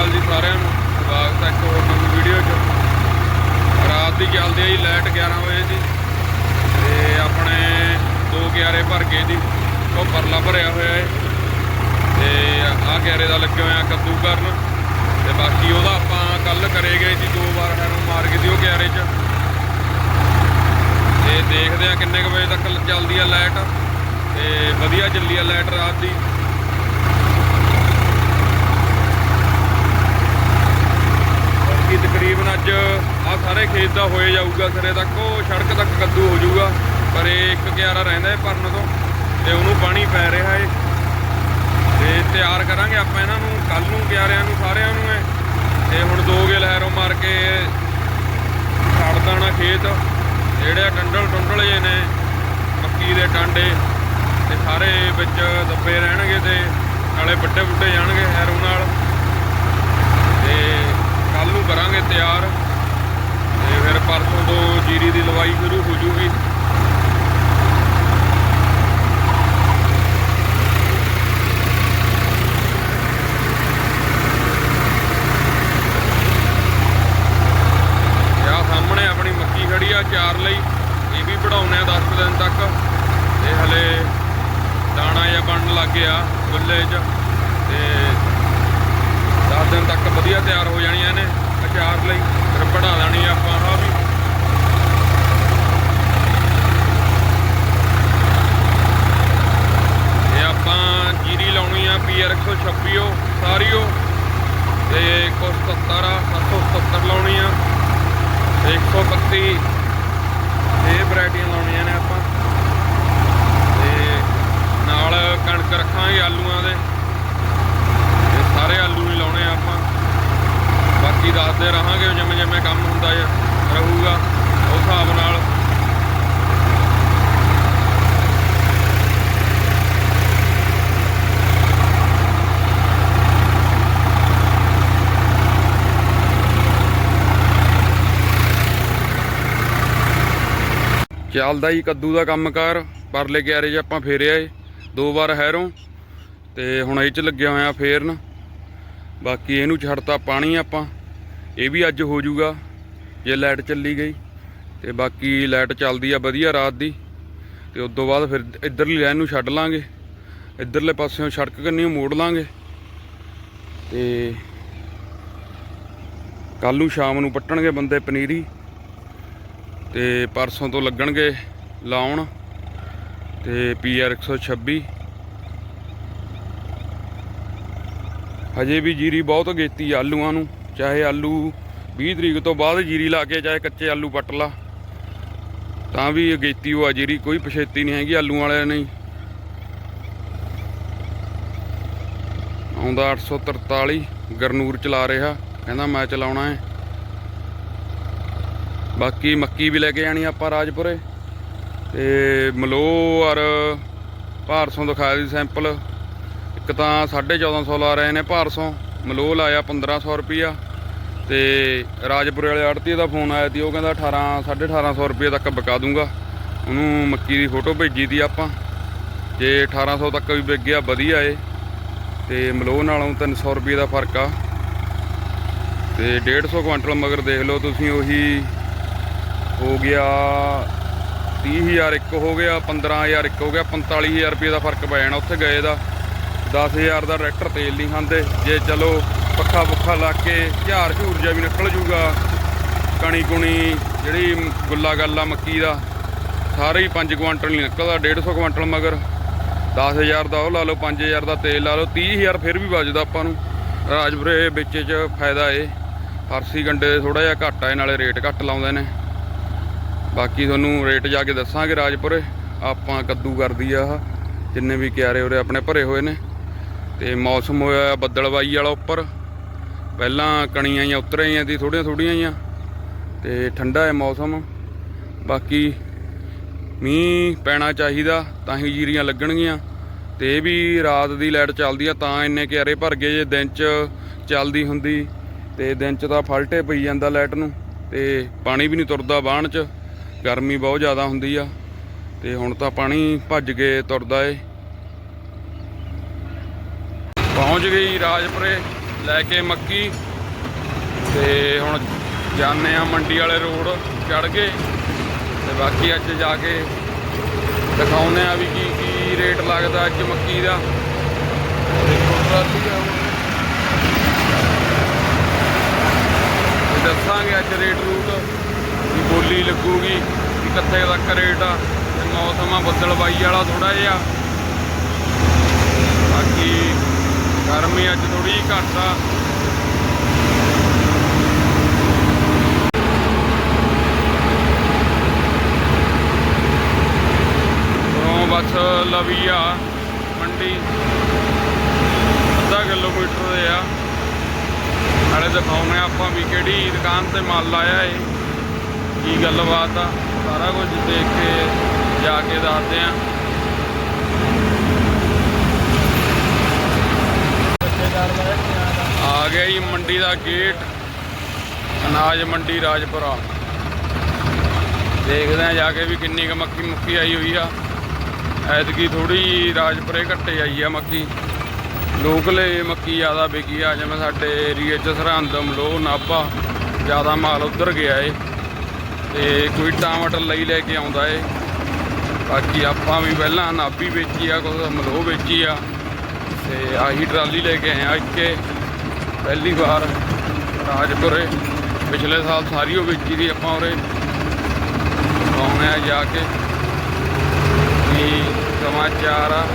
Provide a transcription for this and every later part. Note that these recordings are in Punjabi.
ਅਕਾਲ ਜੀ ਸਾਰਿਆਂ ਨੂੰ। ਸਵਾਗਤ ਹੈ ਇੱਕ ਹੋਰ ਨਵੀਂ ਵੀਡੀਓ 'ਚ। ਰਾਤ ਦੀ ਚੱਲਦੀ ਹੈ ਜੀ, ਲਾਈਟ 11 ਵਜੇ ਦੀ। ਤੇ ਆਪਣੇ ਦੋ ਗਿਆਰੇ ਭਰ ਗਏ ਜੀ। ਉਹ ਪਰਲਾ ਭਰਿਆ ਹੋਇਆ ਹੈ ਤੇ ਆਹ ਗਿਆਰੇ ਦਾ ਲੱਗਿਆ ਹੋਇਆ ਕੱਦੂ ਕਰਨ ਤੇ ਬਾਕੀ ਉਹਦਾ ਆਪਾਂ ਕੱਲ ਕਰੇ ਗਏ ਜੀ, ਦੋ ਵਾਰ ਹੈਰੋਂ ਮਾਰ ਕੇ ਦੀ ਉਹ ਗਿਆਰੇ 'ਚ। ਤੇ ਦੇਖਦੇ ਆ ਕਿੰਨੇ ਕੁ ਵਜੇ ਤੱਕ ਚੱਲਦੀ ਆ ਲਾਈਟ। ਤੇ ਵਧੀਆ ਚੱਲੀ ਆ ਲਾਈਟ ਰਾਤ ਦੀ। ਬਾਕੀ ਤਕਰੀਬਨ ਅੱਜ ਆ ਸਾਰੇ ਖੇਤ ਦਾ ਹੋਏ ਜਾਊਗਾ ਸਿਰੇ ਤੱਕ ਉਹ ਸੜਕ ਤੱਕ ਕੱਦੂ ਹੋ ਜਾਊਗਾ, ਪਰ ਇਹ ਇੱਕ ਕਿਆਰਾ ਰਹਿੰਦਾ ਹੈ ਭਰਨ ਤੋਂ ਤੇ ਉਹਨੂੰ ਪਾਣੀ ਪੈ ਰਿਹਾ ਏ। ਤੇ ਤਿਆਰ ਕਰਾਂਗੇ ਆਪਾਂ ਇਹਨਾਂ ਨੂੰ ਕੱਲ ਨੂੰ ਕਿਆਰਿਆਂ ਨੂੰ, ਸਾਰਿਆਂ ਨੂੰ ਏ ਤੇ ਹੁਣ ਦੋ ਗੇਲ ਹੈਰੋ ਮਾਰ ਕੇ ਛੱਡ ਦੇਣਾ ਖੇਤ। ਜਿਹੜੇ ਆ ਟੰਡਲ ਟੁੰਡਲ ਜੇ ਨੇ, ਮੱਕੀ ਦੇ ਟਾਂਡੇ ਤੇ ਸਾਰੇ ਵਿੱਚ ਦੱਬੇ ਰਹਿਣਗੇ ਤੇ ਨਾਲੇ ਵੱਡੇ ਵੱਡੇ ਜਾਣਗੇ ਹੈਰੋ ਨਾਲ। ਨੂੰ ਕਰਾਂਗੇ ਤਿਆਰ। ਤੇ ਫਿਰ ਪਰਸੋਂ ਤੋਂ ਜੀਰੀ ਦੀ ਲਵਾਈ ਸ਼ੁਰੂ ਹੋ ਜੂਗੀ ਆ ਸਾਹਮਣੇ ਆਪਣੀ ਮੱਕੀ ਖੜੀ ਆ ਚਾਰ ਲਈ ਇਹ ਵੀ ਵਢਾਉਣੇ ਆ 10 ਕੁ ਦਿਨ ਤੱਕ ਤੇ ਹਲੇ ਦਾਣਾ ਜਾਂ ਬਣਨ ਲੱਗ ਗਿਆ ਗੁੱਲੇ 'ਚ ਤੇ 10 ਦਿਨ ਤੱਕ ਵਧੀਆ ਤਿਆਰ ਹੋ ਜਾਣੀਆਂ ਨੇ ਅਚਾਰ ਲਈ ਫਿਰ ਵਢਾ ਦੇਣੀ ਆ ਆਪਾਂ ਆਹ ਵੀ ਇਹ ਆਪਾਂ ਜੀਰੀ ਲਾਉਣੀ ਆ ਪੀਆਰ 126 ਓ ਸਾਰੀ ਓ ਤੇ ਕੁਛ 70 ਆ 770 ਲਾਉਣੀ ਆ ਤੇ 131 ਇਹ ਵੈਰਾਈਟੀਆਂ ਲਾਉਣੀਆਂ ਨੇ ਆਪਾਂ। ਤੇ ਨਾਲ ਕਣਕ ਰੱਖਾਂਗੇ ਆਲੂਆਂ ਦੇ। ਤੇ ਸਾਰੇ ਆਲੂ ਹੀ ਲਾਉਣੇ ਆ ਆਪਾਂ। ਬਾਕੀ ਦੱਸਦੇ ਰਹਾਂਗੇ ਜਿਵੇਂ ਜਿਵੇਂ ਕੰਮ ਹੁੰਦਾ ਆ ਰਹੂਗਾ। ਉਸ ਹਿਸਾਬ ਨਾਲ ਚੱਲਦਾ ਜੀ, ਕੱਦੂ ਦਾ ਕੰਮਕਾਰ ਪਰਲੇ ਕਿਆਰੇ 'ਚ ਆਪਾਂ ਫੇਰਿਆ ਏ, ਦੋ ਵਾਰ ਹੈਰੋਂ, ਤੇ ਹੁਣ ਇਹ 'ਚ ਲੱਗਿਆ ਹੋਇਆ ਫੇਰਨ। ਬਾਕੀ ਇਹਨੂੰ ਛੱਡਤਾ ਪਾਣੀ ਆਪਾਂ, ਇਹ ਵੀ ਅੱਜ ਹੋ ਜਾਊਗਾ ਜੇ ਲਾਈਟ ਚੱਲੀ ਗਈ। ਤੇ ਬਾਕੀ ਲਾਈਟ ਚੱਲਦੀ ਆ ਵਧੀਆ ਰਾਤ ਦੀ, ਤੇ ਉਸ ਤੋਂ ਬਾਅਦ ਫਿਰ ਇਧਰਲੀ ਲਾਈਨ ਨੂੰ ਛੱਡ ਲਾਂਗੇ। ਇਧਰਲੇ ਪਾਸਿਓਂ ਸੜਕ ਕੰਨੀ ਮੋੜ ਲਾਂਗੇ। ਤੇ ਕੱਲ ਨੂੰ ਸ਼ਾਮ ਨੂੰ ਪੱਟਣਗੇ ਬੰਦੇ ਪਨੀਰੀ। ਤੇ ਪਰਸੋਂ ਤੋਂ ਲੱਗਣਗੇ ਲਾਉਣ ਤੇ ਪੀਆਰ 126 ਹਜੇ ਵੀ ਜੀਰੀ ਬਹੁਤ ਅਗੇਤੀ ਆਲੂਆਂ ਨੂੰ, ਚਾਹੇ ਆਲੂ 20 ਤਰੀਕ ਤੋਂ ਬਾਅਦ ਜੀਰੀ ਲਾ ਕੇ, ਚਾਹੇ ਕੱਚੇ ਆਲੂ ਪੱਟ ਲਾ। ਤਾਂ ਵੀ ਅਗੇਤੀ ਉਹ ਆ ਜੀਰੀ, ਕੋਈ ਪਛੇਤੀ ਨਹੀਂ ਹੈਗੀ ਆਲੂ ਵਾਲਿਆਂ ਨੇ। ਆਉਂਦਾ 843 ਗਰਨੂਰ ਚਲਾ ਰਿਹਾ, ਕਹਿੰਦਾ ਮੈਂ ਚਲਾਉਣਾ ਹੈ। ਬਾਕੀ ਮੱਕੀ ਵੀ ਲੈ ਕੇ ਜਾਣੀ ਆਪਾਂ ਰਾਜਪੁਰੇ। ਤੇ ਮਲੋ ਔਰ ਭਾਰਸੋਂ ਦਿਖਾਇਆ ਸੀ ਸੈਂਪਲ। ਇੱਕ ਤਾਂ 1450 ਲਾ ਰਹੇ ਨੇ ਭਾਰਸੋਂ। ਮਲੋ ਲਾਇਆ 1500 ਰੁਪਿਆ ਤੇ ਰਾਜਪੁਰੇ ਵਾਲੇ ਆੜਤੀ ਦਾ ਫੋਨ ਆਇਆ ਸੀ, ਉਹ ਕਹਿੰਦਾ 18 1850 ਰੁਪਏ ਤੱਕ ਬਕਾ ਦੂੰਗਾ। ਉਹਨੂੰ ਮੱਕੀ ਦੀ ਫੋਟੋ ਭੇਜੀ ਦੀ ਆਪਾਂ। ਜੇ 1800 ਤੱਕ ਵੀ ਵਿਕ ਗਿਆ, ਵਧੀਆ ਏ। ਤੇ ਮਲੋ ਨਾਲੋਂ 300 ਰੁਪਏ ਦਾ ਫ਼ਰਕ ਆ। ਤੇ 150 ਕੁਇੰਟਲ ਮਗਰ ਦੇਖ ਲਓ ਤੁਸੀਂ, ਉਹੀ ਹੋ ਗਿਆ 30000 ਇੱਕ ਹੋ ਗਿਆ 15000 ਇੱਕ ਹੋ ਗਿਆ 45000 ਰੁਪਏ ਦਾ ਫ਼ਰਕ ਪੈ ਜਾਣਾ ਉੱਥੇ ਗਏ ਦਾ। 10000 ਦਾ ਟਰੈਕਟਰ ਤੇਲ ਨਹੀਂ ਖਾਂਦੇ। ਜੇ ਚਲੋ ਪੱਖਾ ਪੁੱਖਾ ਲਾ ਕੇ ਝਾਰ ਝੂਰ ਜਿਹਾ ਵੀ ਨਿਕਲ ਜੂਗਾ, ਕਣੀ ਕੁਣੀ ਜਿਹੜੀ ਗੁੱਲਾ ਗੱਲਾ ਮੱਕੀ ਦਾ, ਸਾਰੇ ਹੀ 5 ਕੁਆਂਟਲ ਨਹੀਂ ਨਿਕਲਦਾ 150 ਕੁਆਂਟਲ ਮਗਰ। 10000 ਦਾ ਉਹ ਲਾ ਲਓ 5000 ਦਾ ਤੇਲ ਲਾ ਲਓ 30000 ਫਿਰ ਵੀ ਬਚਦਾ ਆਪਾਂ ਨੂੰ। ਰਾਜਪੁਰੇ ਵਿੱਚ ਚ ਫਾਇਦਾ ਏ ਫਰਸੀ ਗੰਡੇ ਥੋੜਾ ਜਿਹਾ ਘੱਟ ਆਏ ਨਾਲੇ ਰੇਟ ਘੱਟ ਲਾਉਂਦੇ ਨੇ। ਬਾਕੀ ਤੁਹਾਨੂੰ ਰੇਟ ਜਾ ਕੇ ਦੱਸਾਂਗੇ ਰਾਜਪੁਰੇ। ਆਪਾਂ ਕੱਦੂ ਕਰਦੀ ਆ ਜਿੰਨੇ ਵੀ ਕਿਆਰੇ ਉਰੇ ਆਪਣੇ ਭਰੇ ਹੋਏ ਨੇ। ਤੇ ਮੌਸਮ ਹੋਇਆ ਬੱਦਲਵਾਈ ਵਾਲਾ ਉੱਪਰ। ਪਹਿਲਾਂ ਕਣੀਆਂ ਜਾਂ ਉਤਰ ਆਈਆਂ ਸੀ ਥੋੜੀਆਂ ਥੋੜੀਆਂ ਜਾਂ ਤੇ ਠੰਡਾ ਹੈ ਮੌਸਮ। ਬਾਕੀ ਮੀਂਹ ਪੈਣਾ ਚਾਹੀਦਾ, ਤਾਂ ਹੀ ਜੀਰੀਆਂ ਲੱਗਣਗੀਆਂ। ਤੇ ਇਹ ਵੀ ਰਾਤ ਦੀ ਲਾਈਟ ਚੱਲਦੀ ਆ, ਤਾਂ ਇੰਨੇ ਕਿਆਰੇ ਭਰ ਗਏ ਜੇ ਦਿਨ 'ਚ ਚੱਲਦੀ ਹੁੰਦੀ। ਤੇ ਦਿਨ 'ਚ ਤਾਂ ਫਲਟੇ ਪਈ ਜਾਂਦਾ ਲਾਈਟ ਨੂੰ। ਤੇ ਪਾਣੀ ਵੀ ਨਹੀਂ ਤੁਰਦਾ ਬਾਣ 'ਚ। ਗਰਮੀ ਬਹੁਤ ਜ਼ਿਆਦਾ ਹੁੰਦੀ ਆ ਤੇ ਹੁਣ ਤਾਂ ਪਾਣੀ ਭੱਜ ਕੇ ਤੁਰਦਾ ਏ। ਪਹੁੰਚ ਗਈ ਰਾਜਪੁਰੇ, ਲੈ ਕੇ ਮੱਕੀ ਤੇ ਹੁਣ ਜਾਂਦੇ ਆ ਮੰਡੀ ਵਾਲੇ ਰੋਡ ਚੜ ਕੇ ਤੇ ਬਾਕੀ ਅੱਜ ਜਾ ਕੇ ਦਿਖਾਉਨੇ ਆ ਵੀ ਕੀ ਕੀ ਰੇਟ ਲੱਗਦਾ ਅੱਜ ਮੱਕੀ ਦਾ। ਦੱਸਾਂਗੇ ਅੱਜ ਰੇਟ ਰੂਟ। ਵੀ ਬੋਲੀ ਲੱਗੂਗੀ, ਵੀ ਕਿੱਥੇ ਤੱਕ ਰੇਟ ਆ, ਤੇ ਮੌਸਮ ਆ ਬੱਦਲਬਾਈ ਵਾਲਾ ਥੋੜਾ ਜਿਹਾ। ਬਾਕੀ ਗਰਮੀ ਅੱਜ ਥੋੜੀ ਜਿਹੀ ਘੱਟ ਆ। ਉਰੋਂ ਬਸ ਲਵੀ ਆ, ਮੰਡੀ। ਅੱਧਾ ਕਿਲੋਮੀਟਰ ਦੇ ਆ। ਨਾਲੇ ਦਿਖਾਉਣੇ ਆ ਆਪਾਂ ਵੀ ਕਿਹੜੀ ਦੁਕਾਨ ਤੇ ਮਾਲ ਲਾਇਆ ਏ। ਕੀ ਗੱਲਬਾਤ ਆ? ਸਾਰਾ ਕੁਝ ਦੇਖ ਕੇ ਜਾ ਕੇ ਦੱਸਦੇ ਆ। ਆ ਗਿਆ ਜੀ ਮੰਡੀ ਦਾ ਗੇਟ। ਅਨਾਜ ਮੰਡੀ ਰਾਜਪੁਰਾ। ਦੇਖਦੇ ਆ ਜਾ ਕੇ ਵੀ ਕਿੰਨੀ ਕੁ ਮੱਕੀ ਮੁੱਕੀ ਆਈ ਹੋਈ ਆ। ਐਤਕੀ ਥੋੜੀ ਰਾਜਪੁਰੇ ਘੱਟੇ ਆਈ ਆ ਮੱਕੀ। ਲੋਕਲੇ ਮੱਕੀ ਜ਼ਿਆਦਾ ਵਿਕੀ ਆ, ਜਿਵੇਂ ਸਾਡੇ ਏਰੀਏ 'ਚ ਸਰਹੰਦ ਮਲੋ ਨਾਭਾ ਜ਼ਿਆਦਾ ਮਾਲ ਉੱਧਰ ਗਿਆ ਏ। ਤੇ ਕੋਈ ਟਮਾਟਰ ਲਈ ਲੈ ਕੇ ਆਉਂਦਾ ਏ। ਬਾਕੀ ਆਪਾਂ ਵੀ ਪਹਿਲਾਂ ਨਾਭੀ ਵੇਚੀ ਆ ਕੁਝ ਮਲੋ ਵੇਚੀ ਆ। ਤੇ ਆਹੀ ਟਰਾਲੀ ਲੈ ਕੇ ਆਏ ਆ ਇੱਕੇ ਪਹਿਲੀ ਵਾਰ ਰਾਜਪੁਰੇ। ਪਿਛਲੇ ਸਾਲ ਸਾਰੀ ਉਹ ਵੇਚੀ ਦੀ ਆਪਾਂ ਉਰੇ। ਆਉਣੇ ਜਾ ਕੇ। ਕੀ ਸਮਾਚਾਰ ਆ।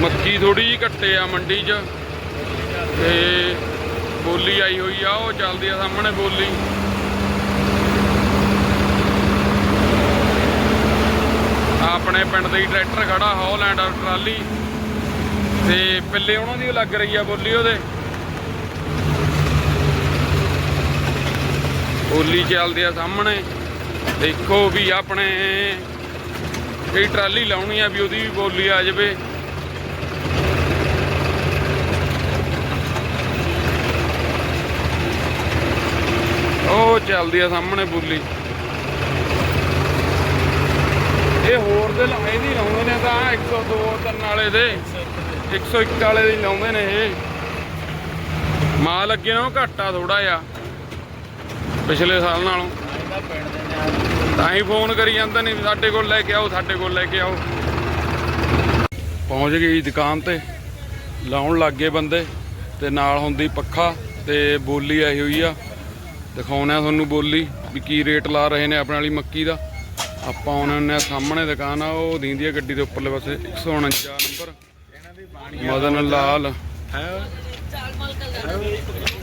ਮੱਕੀ ਥੋੜੀ ਜਿਹੀ ਘੱਟੇ ਆ ਮੰਡੀ 'ਚ। ਤੇ ਬੋਲੀ ਆਈ ਹੋਈ ਆ, ਉਹ ਚੱਲਦੀ ਆ ਸਾਹਮਣੇ ਬੋਲੀ। ਆਪਣੇ ਪਿੰਡ ਦੇ ਹੀ ਟਰੈਕਟਰ ਖੜਾ ਹੌਲੈਂਡ ਟਰਾਲੀ। ਤੇ ਪਿੱਲੇ ਉਹਨਾਂ ਦੀ ਲੱਗ ਰਹੀ ਆ ਬੋਲੀ ਉਹਦੇ। ਬੋਲੀ ਚੱਲਦੀ ਆ ਸਾਹਮਣੇ। ਦੇਖੋ ਵੀ ਆਪਣੇ ਇਹ ਟਰਾਲੀ ਲਾਉਣੀ ਆ ਵੀ ਉਹਦੀ ਵੀ ਬੋਲੀ ਆ ਜਾਵੇ। ਉਹ ਚੱਲਦੀ ਆ ਸਾਹਮਣੇ ਬੋਲੀ। ਇਹ ਹੋਰ ਦੇ ਲਾਏ ਨਹੀਂ ਲਾਉਂਦੇ ਨੇ ਤਾਂ 102 ਤਿੰਨ ਵਾਲੇ ਦੇ। 101 ਵਾਲੇ ਦੇ ਲਾਉਂਦੇ ਨੇ ਇਹ। ਮਾਲ ਅੱਗੇ ਨਾਲੋਂ ਘੱਟ ਆ ਥੋੜਾ ਜਿਹਾ, ਪਿਛਲੇ ਸਾਲ ਨਾਲੋਂ। ਤਾਂ ਹੀ ਫੋਨ ਕਰੀ ਜਾਂਦੇ ਨੇ ਸਾਡੇ ਕੋਲ ਲੈ ਕੇ ਆਓ, ਸਾਡੇ ਕੋਲ ਲੈ ਕੇ ਆਓ। ਪਹੁੰਚ ਗਈ ਦੁਕਾਨ ਤੇ। ਲਾਉਣ ਲੱਗ ਗਏ ਬੰਦੇ, ਤੇ ਨਾਲ ਹੁੰਦੀ ਪੱਖਾ, ਤੇ ਬੋਲੀ ਆਈ ਹੋਈ ਆ। ਦਿਖਾਉਣਾ ਤੁਹਾਨੂੰ ਬੋਲੀ ਵੀ ਕੀ ਰੇਟ ਲਾ ਰਹੇ ਨੇ ਆਪਣੇ ਵਾਲੀ ਮੱਕੀ ਦਾ। ਆਪਾਂ ਹੁੰਦੇ ਆ ਸਾਹਮਣੇ ਦੁਕਾਨ ਆ ਉਹ ਦੀਂਦੀ ਆ ਗੱਡੀ ਦੇ ਉੱਪਰਲੇ ਪਾਸੇ 149 ਨੰਬਰ। ਮਦਨ ਲਾਲ। ਹੈ?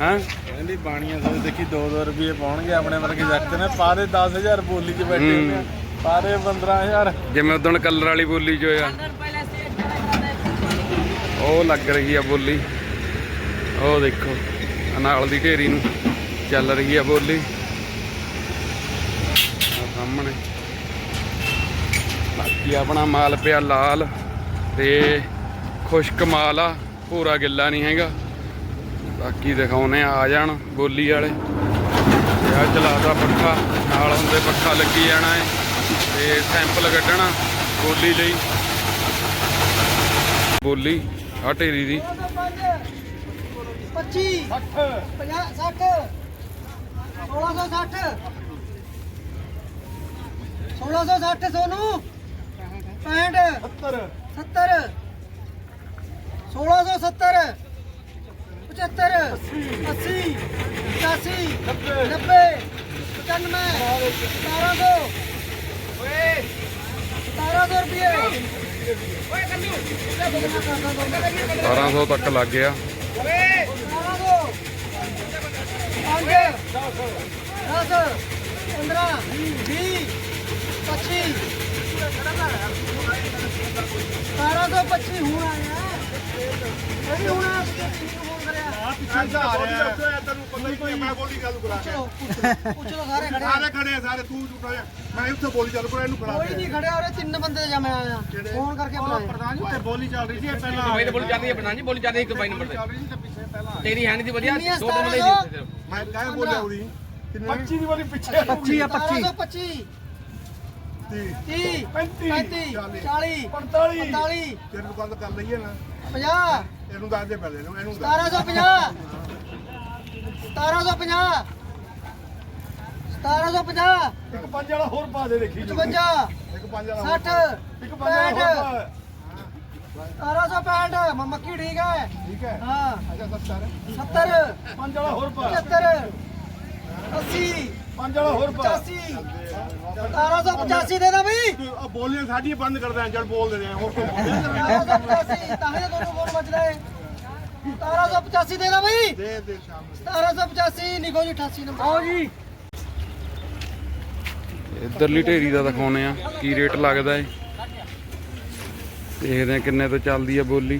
ਹੈ ਕਹਿੰਦੀ ਬਾਣੀਆਂ ਸਭ ਦੇਖੀ 2-2 ਰੁਪਏ ਪਾਉਣਗੇ ਆਪਣੇ ਵਰਗੇ ਜੱਟ ਨੇ ਪਾਰੇ 10000 ਬੋਲੀ 'ਚ ਬੈਠੇ ਹੂੰ। ਆ ਪਾਰੇ 15000 ਜਿਵੇਂ ਉਦੋਂ ਕਲਰ ਵਾਲੀ ਬੋਲੀ ਜੋ ਆ ਉਹ ਲੱਗ ਰਹੀ ਆ ਬੋਲੀ। ਉਹ ਦੇਖੋ ਨਾਲ ਦੀ ਢੇਰੀ ਨੂੰ। ਚੱਲ ਰਹੀ ਆ ਬੋਲੀ। ਸਾਹਮਣੇ। ਬਾਕੀ ਆਪਣਾ ਮਾਲ ਪਿਆ ਲਾਲ ਤੇ ਖੁਸ਼ਕ ਮਾਲ ਆ ਪੂਰਾ ਗਿੱਲਾ ਨਹੀਂ ਹੈਗਾ। ਬਾਕੀ ਦਿਖਾਉਨੇ ਆ ਆ ਜਾਣ ਬੋਲੀ ਵਾਲੇ। ਤੇ ਆ ਚਲਾਦਾ ਪੱਖਾ ਨਾਲ ਹੁੰਦੇ ਪੱਖਾ ਲੱਗੀ ਜਾਣਾ ਏ। ਤੇ ਸੈਂਪਲ ਕੱਢਣਾ ਬੋਲੀ ਲਈ। ਬੋਲੀ ਆ ਢੇਰੀ ਦੀ। 25 60 50 60 1660 1660 ਸੋਨੂੰ। 65 70 70 1670 75 80 85 90 95 1700 ਓਏ। 1700 ਰੁਪਏ। ਓਏ ਕੰਨੂ 1200 ਤੱਕ ਲੱਗ ਗਿਆ। ਸਤਾਰਾਂ ਸੌ ਪੱਚੀ ਹੁਣ ਆਇਆ ਇਹ ਵੀ ਹੁਣ ਫੋਨ ਕਰਿਆ ਪਿੱਛੇ ਆ ਰਿਹਾ ਤੈਨੂੰ ਪਤਾ ਹੀ ਕੋਈ ਮੈਂ ਬੋਲੀ ਗੱਲ ਕਰਾ ਪੁੱਛੋ ਪੁੱਛੋ ਪੁੱਛੋ ਸਾਰੇ ਖੜੇ ਆ। ਸਾਰੇ ਖੜੇ ਆ ਸਾਰੇ ਤੂੰ ਝੂਠਾ ਜਿਹਾ। ਮੈਂ ਉੱਥੇ ਬੋਲੀ ਚੱਲ ਪਰ ਇਹਨੂੰ ਖੜਾ ਕੋਈ ਨਹੀਂ ਖੜਿਆ ਉਰੇ ਤਿੰਨ ਬੰਦੇ ਜਮੇ ਆਇਆ। ਫੋਨ ਕਰਕੇ ਬੁਲਾਏ ਪ੍ਰਧਾਨ ਜੀ ਉੱਥੇ ਬੋਲੀ ਚੱਲ ਰਹੀ ਸੀ ਇਹ ਪਹਿਲਾਂ ਬਾਈ ਤੇ ਬੋਲੀ ਚੱਲਦੀ ਹੈ ਪ੍ਰਧਾਨ ਜੀ ਬੋਲੀ ਚੱਲਦੀ ਹੈ ਇੱਕ ਬਾਈ ਨੰਬਰ ਤੇ। ਤੇਰੀ ਹੈਂਡ ਦੀ ਵਧੀਆ ਦੋ ਬੰਦੇ ਸਤਾਰਾਂ ਸੀ ਮੈਂ ਕਾਹ ਬੋਲਿਆ ਉਹਦੀ 25 ਦੀ ਬੋਲੀ ਪਿੱਛੇ 25 ਆ 25 25 30 35 40 45 45 ਤੇਰੇ ਨੂੰ ਗੱਲ ਕਰ ਲਈਏ ਨਾ। 50 ਇਹਨੂੰ ਦੱਸ ਦੇ ਪਹਿਲੇ ਨੂੰ ਇਹਨੂੰ ਦੱਸ। 1750 1750 1750 ਇੱਕ ਪੰਜ ਵਾਲਾ ਹੋਰ ਪਾ ਦੇ ਦੇਖੀ 55 ਇੱਕ ਪੰਜ ਵਾਲਾ ਹੋਰ 60 ਇੱਕ ਪੰਜ ਵਾਲਾ 1765 ਮ- ਮੱਕੀ ਠੀਕ ਹੈ। ਠੀਕ ਹੈ। ਹਾਂ। ਅੱਛਾ 70 70 ਪੰਜ ਵਾਲਾ ਹੋਰ ਪਾ। 75 80 ਪੰਜ ਵਾਲਾ ਹੋਰ ਪਾ। 85 1785 ਦੇ ਦਾ ਬਈ। ਤੂੰ ਆਹ ਬੋਲੀਆਂ ਸਾਡੀਆਂ ਬੰਦ ਕਰ ਦੇ ਜੜ ਬੋਲ ਦੇ ਹੋਰ ਕੋਈ ਬੋਲੇ 1785 ਤਾਂ ਹੀ ਤੁਹਾਨੂੰ ਫੋਨ ਵੱਜਦਾ ਹੈ 1785 ਦੇ ਦਾ ਬਈ। ਦੇ ਦੇ ਸ਼ਾਮ 1785 ਲਿਖੋ ਜੀ 88 ਨੰਬਰ। ਆਓ ਜੀ। ਇਧਰਲੀ ਢੇਰੀ ਦਾ ਦਿਖਾਉਨੇ ਆ ਕੀ ਰੇਟ ਲੱਗਦਾ ਏ। ਦੇਖਦੇ ਆ ਕਿੰਨੇ ਤੋਂ ਚੱਲਦੀ ਆ ਬੋਲੀ।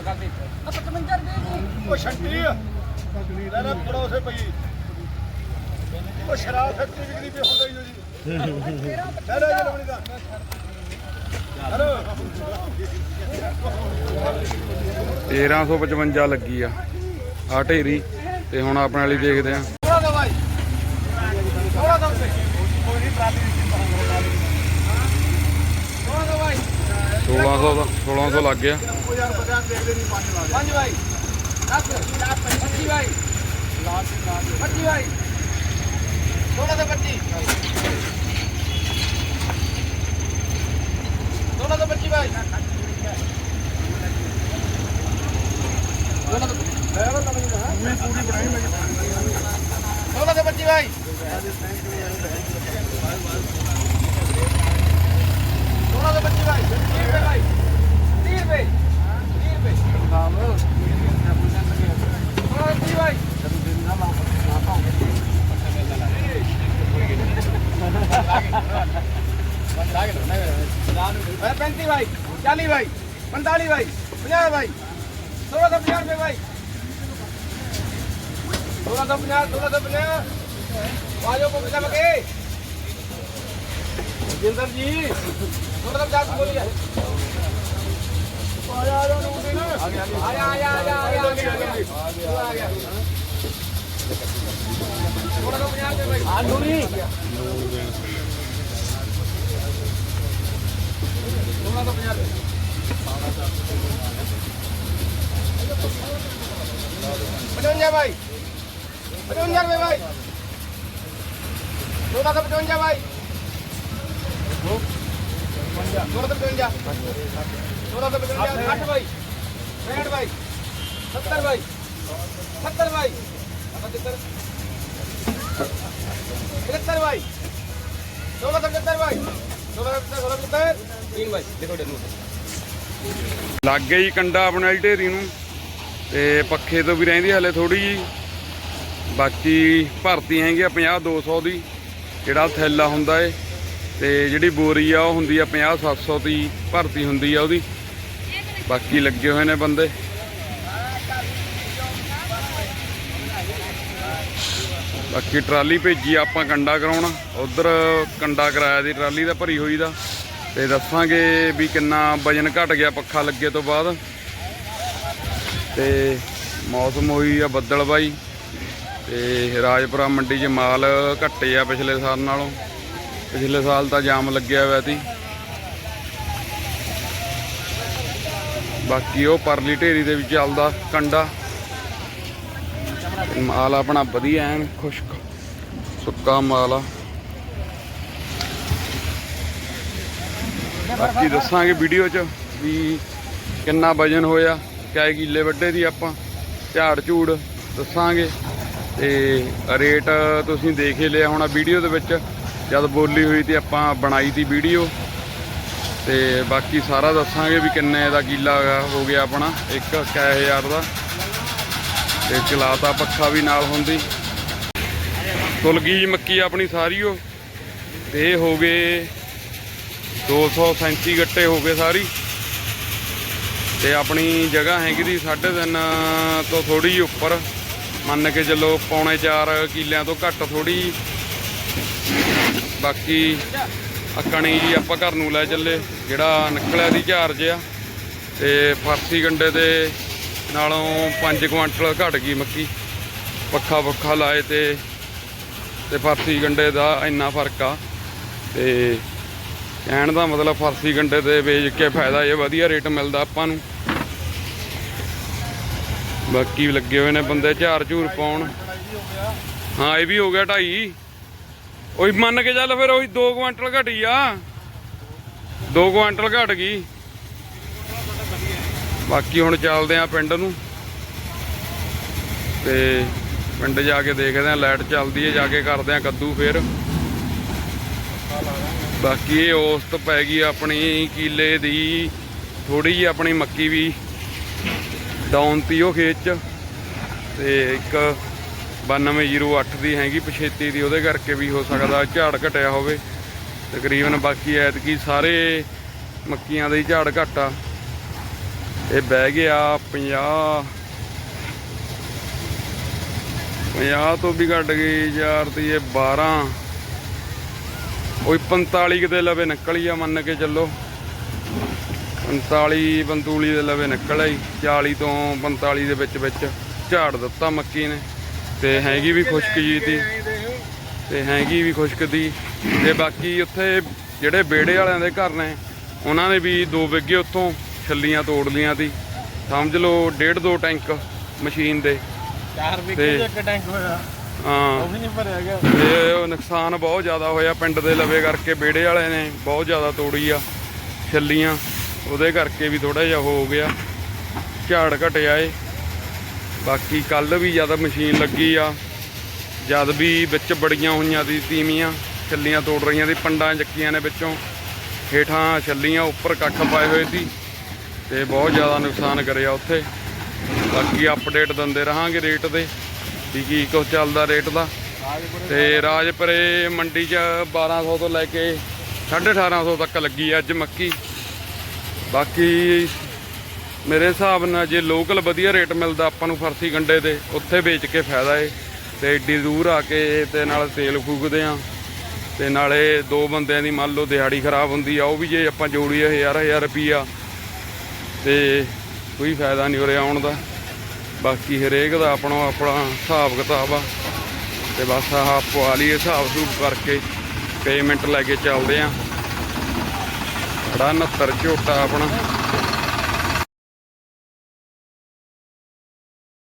55 ਰੁਪਏ ਜੀ ਉਹ ਛੱਡੀ ਲੈ ਲੈ ਪੜੋਸੇ ਪਈ ਉਹ ਸ਼ਰਾਬ ਫੈਕਟਰੀ ਵਿਕਦੀ ਪਈ ਹੁੰਦਾ ਹੀ ਜੀ ਲੈ ਲੈ ਜੀ ਲਵਣੀ ਦਾ ਹਲੋ 1355 ਲੱਗੀ ਆ ਆ ਢੇਰੀ ਤੇ ਹੁਣ ਆਪਣੇ ਵਾਲੀ ਦੇਖਦੇ ਆ ਥੋੜਾ ਦਾ ਭਾਈ ਥੋੜਾ ਦਾ ਸੇ ਕੋਈ ਨਹੀਂ ਟਰਾਲੀ ਦੀ ਥੋੜਾ ਦਾ ਭਾਈ 1600 ਦਾ 1600 ਲੱਗ ਗਿਆ। 1050 ਦੇਖਦੇ ਨਹੀਂ 5 ਲੱਗ 5 ਬਾਈ 10 25 ਬਾਈ ਲਾਸਟ ਲਾਸਟ 25 ਬਾਈ 16 ਤੋਂ 25 16 ਤੋਂ 25 ਬਾਈ 16 ਤੋਂ ਪੂਰੀ ਪੂਰੀ ਬਣਾਈ ਮੈਂ 16 ਤੋਂ 25 ਬਾਈ। ਉਹਨਾਂ ਦੇ ਬੱਚੇ ਭਾਈ 30 ਰੁਪਏ ਭਾਈ 30 ਰੁਪਏ 30 ਰੁਪਏ ਨਾਮ ਉਹਨਾਂ ਦੇ 30 ਭਾਈ ਪੈਂਤੀ ਭਾਈ 40 ਭਾਈ 45 ਭਾਈ 50 ਭਾਈ 16 ਤੋਂ 50 ਰੁਪਏ ਭਾਈ 16 ਤੋਂ 50 16 ਤੋਂ 50 ਆਜੋ ਕੋਲ ਮਕੇ ਜਿੰਦਰ ਜੀ 55 ਬਾਈ। 55 ਰੁਪਏ ਬਾਈ। 255 ਬਾਈ। ਲੱਗ ਗਈ ਜੀ ਕੰਡਾ ਆਪਣੇ ਢੇਰੀ ਨੂੰ। ਤੇ ਪੱਖੇ ਤੋਂ ਵੀ ਰਹਿੰਦੀ ਹਲੇ ਥੋੜੀ ਜੀ ਬਾਕੀ ਭਰਤੀ ਹੈਗੀ ਆ 50 200 ਦੀ। ਜਿਹੜਾ ਥੈਲਾ ਹੁੰਦਾ ਏ। ਤੇ ਜਿਹੜੀ ਬੋਰੀ ਆ, ਉਹ ਹੁੰਦੀ ਆ 50 700 ਦੀ ਭਰਤੀ ਹੁੰਦੀ ਆ ਉਹਦੀ। ਬਾਕੀ ਲੱਗੇ ਹੋਏ ਨੇ ਬੰਦੇ। ਬਾਕੀ ਟਰਾਲੀ ਭੇਜੀ ਆਪਾਂ ਕੰਡਾ ਕਰਾਉਣਾ। ਉਧਰ ਕੰਡਾ ਕਰਾਇਆ ਦੀ ਟਰਾਲੀ ਦਾ ਭਰੀ ਹੋਈ ਦਾ। ਤੇ ਦੱਸਾਂਗੇ ਵੀ ਕਿੰਨਾ ਵਜਨ ਘਟ ਗਿਆ ਪੱਖਾ ਲੱਗੇ ਤੋਂ ਬਾਅਦ। ਤੇ ਮੌਸਮ ਹੋਈ ਆ ਬੱਦਲ ਬਾਈ ਤੇ ਰਾਜਪੁਰਾ ਮੰਡੀ 'ਚ ਮਾਲ ਘਟੇ ਆ ਪਿਛਲੇ ਸਾਲ ਨਾਲੋਂ। ਪਿਛਲੇ ਸਾਲ ਤਾਂ ਜਾਮ ਲੱਗਿਆ ਹੋਇਆ ਸੀ। ਬਾਕੀ ਉਹ ਪਰਲੀ ਢੇਰੀ ਦੇ ਵਿੱਚ ਚੱਲਦਾ ਕੰਡਾ। ਮਾਲ ਆਪਣਾ ਵਧੀਆ ਐਨ, ਖੁਸ਼ਕ। ਸੁੱਕਾ ਮਾਲ ਆ। ਬਾਕੀ ਦੱਸਾਂਗੇ ਵੀਡੀਓ 'ਚ ਵੀ ਕਿੰਨਾ ਵਜਨ ਹੋਇਆ, ਕਿਆ ਕਿੱਲੇ ਵੱਡੇ ਦੀ ਆਪਾਂ, ਝਾੜ ਝੂੜ ਦੱਸਾਂਗੇ। ਤੇ ਰੇਟ ਤੁਸੀਂ ਦੇਖ ਹੀ ਲਿਆ ਹੋਣਾ ਵੀਡੀਓ ਦੇ ਵਿੱਚ। ਜਦ ਬੋਲੀ ਹੋਈ ਤੇ ਆਪਾਂ ਬਣਾਈ ਤੀ ਵੀਡੀਓ ਤੇ ਬਾਕੀ ਸਾਰਾ ਦੱਸਾਂਗੇ ਵੀ ਕਿੰਨੇ ਦਾ ਕੀਲਾ ਹੋ ਗਿਆ ਆਪਣਾ, ਇੱਕ ਕੈ ਹਜ਼ਾਰ ਦਾ। ਤੇ ਚਲਾਤਾ ਪੱਖਾ ਵੀ ਨਾਲ ਹੁੰਦੀ। ਤੁਲ ਮੱਕੀ ਆਪਣੀ ਸਾਰੀ ਉਹ। ਤੇ ਇਹ ਹੋ ਗਏ 237 ਗੱਟੇ ਹੋ ਗਏ ਸਾਰੀ। ਤੇ ਆਪਣੀ ਜਗ੍ਹਾ ਹੈਗੀ ਦੀ 3.5 ਤੋਂ ਥੋੜੀ ਜਿਹੀ ਉੱਪਰ। ਮੰਨ ਕੇ ਚੱਲੋ ਪੌਣੇ 4 ਕਿੱਲਿਆਂ ਤੋਂ ਘੱਟ ਥੋੜੀ ਬਾਕੀ ਅਕਣੀ ਜੀ ਆਪਾਂ ਘਰ ਨੂੰ ਲੈ ਚੱਲੇ। ਜਿਹੜਾ ਨਿਕਲਿਆ ਦੀ ਝਾਰਜ ਆ ਤੇ ਫਰਸੀ ਗੰਡੇ ਦੇ ਨਾਲੋਂ 5 ਕੁਆਂਟਲ ਘਟ ਗਈ ਮੱਕੀ। ਪੱਖਾ ਪੱਖਾ ਲਾਏ ਤੇ ਤੇ ਫਰਸੀ ਗੰਡੇ ਦਾ ਇੰਨਾ ਫ਼ਰਕ ਆ। ਤੇ ਕਹਿਣ ਦਾ ਮਤਲਬ ਫਰਸੀ ਗੰਡੇ ਤੇ ਵੇਚ ਕੇ ਫਾਇਦਾ ਇਹ ਵਧੀਆ ਰੇਟ ਮਿਲਦਾ ਆਪਾਂ ਨੂੰ। ਬਾਕੀ ਲੱਗੇ ਹੋਏ ਨੇ ਬੰਦੇ ਝਾਰ ਝੂਰ ਪਾਉਣ। ਹਾਂ, ਇਹ ਵੀ ਹੋ ਗਿਆ ਢਾਈ। ਉਹੀ ਮੰਨ ਕੇ ਚੱਲ ਫਿਰ ਉਹੀ 2 ਕੁਇੰਟਲ ਘਟੀ ਆ। 2 ਕੁਇੰਟਲ ਘਟ ਗਈ। ਬਾਕੀ ਹੁਣ ਚੱਲਦੇ ਆ ਪਿੰਡ ਨੂੰ। ਤੇ ਪਿੰਡ ਜਾ ਕੇ ਦੇਖਦੇ ਆ, ਲਾਈਟ ਚੱਲਦੀ ਹੈ ਜਾ ਕੇ ਕਰਦੇ ਆ ਕੱਦੂ ਫੇਰ। ਬਾਕੀ ਇਹ ਔਸਤ ਪੈ ਗਈ ਆਪਣੀ ਕੀਲੇ ਦੀ। ਥੋੜੀ ਜਿਹੀ ਆਪਣੀ ਮੱਕੀ ਵੀ। ਡਾਊਨ ਤੀ ਉਹ ਖੇਤ ਚ। ਤੇ ਇੱਕ 9208 ਦੀ ਹੈਗੀ ਪਛੇਤੀ ਦੀ, ਉਹਦੇ ਕਰਕੇ ਵੀ ਹੋ ਸਕਦਾ ਝਾੜ ਘਟਿਆ ਹੋਵੇ। ਤਕਰੀਬਨ ਬਾਕੀ ਐਤਕੀ ਸਾਰੇ ਮੱਕੀਆਂ ਦਾ ਹੀ ਝਾੜ ਘਟਾ ਇਹ ਬਹਿ ਗਿਆ 50 50 ਤੋਂ ਵੀ ਘਟ ਗਈ ਯਾਰ ਤੇ ਇਹ 12 ਉਹੀ 45 ਕਿਤੇ ਲਵੇ ਨਿਕਲੀ ਆ ਮੰਨ ਕੇ ਚੱਲੋ। 45 ਬੰਤੂਲੀ ਦੇ ਲਵੇ ਨਿਕਲ ਆਈ 40 ਤੋਂ 45 ਦੇ ਵਿੱਚ ਵਿੱਚ ਝਾੜ ਦਿੱਤਾ ਮੱਕੀ ਨੇ। ਤੇ ਹੈਗੀ ਵੀ ਖੁਸ਼ਕ ਜੀ ਤੀ ਤੇ ਹੈਗੀ ਵੀ ਖੁਸ਼ਕ ਦੀ। ਤੇ ਬਾਕੀ ਉੱਥੇ ਜਿਹੜੇ ਬੇੜੇ ਵਾਲਿਆਂ ਦੇ ਘਰ ਨੇ ਉਹਨਾਂ ਨੇ ਵੀ ਦੋ ਵਿੱਗੇ ਉੱਥੋਂ ਛੱਲੀਆਂ ਤੋੜ ਲੀਆਂ ਤੀ ਸਮਝ ਲਓ ਡੇਢ ਦੋ ਟੈਂਕ ਮਸ਼ੀਨ ਦੇ। ਚਾਰ ਦੇ ਇੱਕ ਟੈਂਕ ਹੋਇਆ? ਹਾਂ। ਉਹ ਵੀ ਨਹੀਂ ਭਰਿਆ ਗਿਆ? ਤੇ ਨੁਕਸਾਨ ਬਹੁਤ ਜ਼ਿਆਦਾ ਹੋਇਆ। ਪਿੰਡ ਦੇ ਲਵੇ ਕਰਕੇ ਬੇੜੇ ਵਾਲੇ ਨੇ ਬਹੁਤ ਜ਼ਿਆਦਾ ਤੋੜੀ ਆ ਛੱਲੀਆਂ। ਉਹਦੇ ਕਰਕੇ ਵੀ ਥੋੜਾ ਜਿਹਾ ਹੋ ਗਿਆ। ਝਾੜ ਘਟਿਆ ਏ। ਬਾਕੀ ਕੱਲ ਵੀ ਜਦ ਮਸ਼ੀਨ ਲੱਗੀ ਆ, ਜਦ ਵੀ ਵਿੱਚ ਬੜੀਆਂ ਹੋਈਆਂ ਦੀ ਤੀਵੀਆਂ, ਛੱਲੀਆਂ ਤੋੜ ਰਹੀਆਂ ਦੀ ਪੰਡਾਂ ਚੱਕੀਆਂ ਨੇ ਵਿੱਚੋਂ, ਹੇਠਾਂ ਛੱਲੀਆਂ ਉੱਪਰ ਕੱਖ ਪਾਏ ਹੋਏ ਸੀ ਤੇ ਬਹੁਤ ਜ਼ਿਆਦਾ ਨੁਕਸਾਨ ਕਰਿਆ ਉੱਥੇ। ਬਾਕੀ ਅਪਡੇਟ ਦਿੰਦੇ ਰਹਾਂਗੇ ਰੇਟ ਦੇ, ਵੀ ਕੀ ਕੁਛ ਚੱਲਦਾ ਰੇਟ ਦਾ। ਤੇ ਰਾਜਪੁਰੇ ਮੰਡੀ 'ਚ 1200 ਤੋਂ ਲੈ ਕੇ 1850 ਤੱਕ ਲੱਗੀ ਆ ਅੱਜ ਮੱਕੀ। ਬਾਕੀ ਮੇਰੇ ਹਿਸਾਬ ਨਾਲ ਜੇ ਲੋਕਲ ਵਧੀਆ ਰੇਟ ਮਿਲਦਾ ਆਪਾਂ ਨੂੰ ਫਰਸੀ ਗੰਡੇ 'ਤੇ ਉੱਥੇ ਵੇਚ ਕੇ ਫਾਇਦਾ ਏ। ਤੇ ਏਡੀ ਦੂਰ ਆ ਕੇ ਤੇ ਨਾਲ ਤੇਲ ਫੂਕਦੇ ਆ। ਤੇ ਨਾਲੇ ਦੋ ਬੰਦਿਆਂ ਦੀ ਮੰਨ ਲਓ ਦਿਹਾੜੀ ਖਰਾਬ ਹੁੰਦੀ ਆ, ਉਹ ਵੀ ਜੇ ਆਪਾਂ ਜੋੜੀਏ ਹਜ਼ਾਰ ਹਜ਼ਾਰ ਰੁਪਈਆ, ਤੇ ਕੋਈ ਫਾਇਦਾ ਨਹੀਂ ਉਰੇ ਆਉਣ ਦਾ। ਬਾਕੀ ਹਰੇਕ ਦਾ ਆਪਣਾ ਆਪਣਾ ਹਿਸਾਬ ਕਿਤਾਬ ਆ। ਤੇ ਬਸ ਆਹ ਪਵਾ ਲਈਏ ਹਿਸਾਬ ਸੂਬ ਕਰਕੇ ਪੇਮੈਂਟ ਲੈ ਕੇ ਚੱਲਦੇ ਆ। ਬੜਾ 69 ਝੋਟਾ ਆਪਣਾ।